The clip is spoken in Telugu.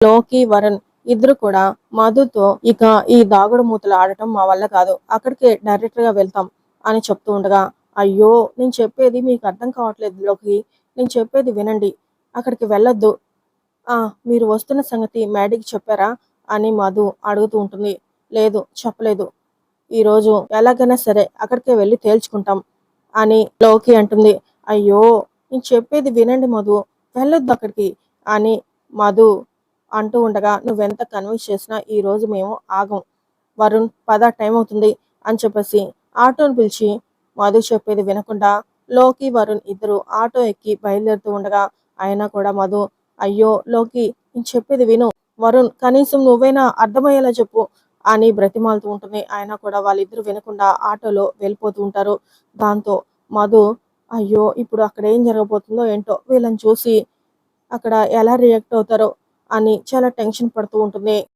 లోకి వరుణ్ ఇద్దరు కూడా మధుతో ఇక ఈ దాగుడు మూతలు ఆడటం మా వల్ల కాదు. అక్కడికి డైరెక్ట్గా వెళ్తాం అని చెప్తూ ఉండగా అయ్యో నేను చెప్పేది మీకు అర్థం కావట్లేదు లోకి. నేను చెప్పేది వినండి. అక్కడికి వెళ్ళొద్దు. ఆ మీరు వస్తున్న సంగతి మేడీకి చెప్పారా అని మధు అడుగుతూ ఉంటుంది. లేదు చెప్పలేదు. ఈరోజు ఎలాగైనా సరే అక్కడికే వెళ్ళి తేల్చుకుంటాం అని లోకి అంటుంది. అయ్యో నేను చెప్పేది వినండి మధు. వెళ్ళొద్దు అక్కడికి అని మధు అంటూ ఉండగా నువ్వెంత కన్విన్స్ చేసినా ఈ రోజు మేము ఆగం. వరుణ్ పద టైం అవుతుంది అని చెప్పేసి ఆటోను పిలిచి మధు చెప్పేది వినకుండా లోకి వరుణ్ ఇద్దరు ఆటో ఎక్కి బయలుదేరుతూ ఉండగా అయినా కూడా మధు అయ్యో లోకి నేను చెప్పేది విను. వరుణ్ కనీసం నువ్వైనా అర్థమయ్యేలా చెప్పు అని బ్రతిమాలుతూ ఉంటుంది. అయినా కూడా వాళ్ళిద్దరు వినకుండా ఆటోలో వెళ్ళిపోతూ ఉంటారు. దాంతో మధు అయ్యో ఇప్పుడు అక్కడ ఏం జరగబోతుందో ఏంటో వీళ్ళని చూసి అక్కడ ఎలా రియాక్ట్ అవుతారో అని చాలా టెన్షన్ పడుతూ ఉంటుంది.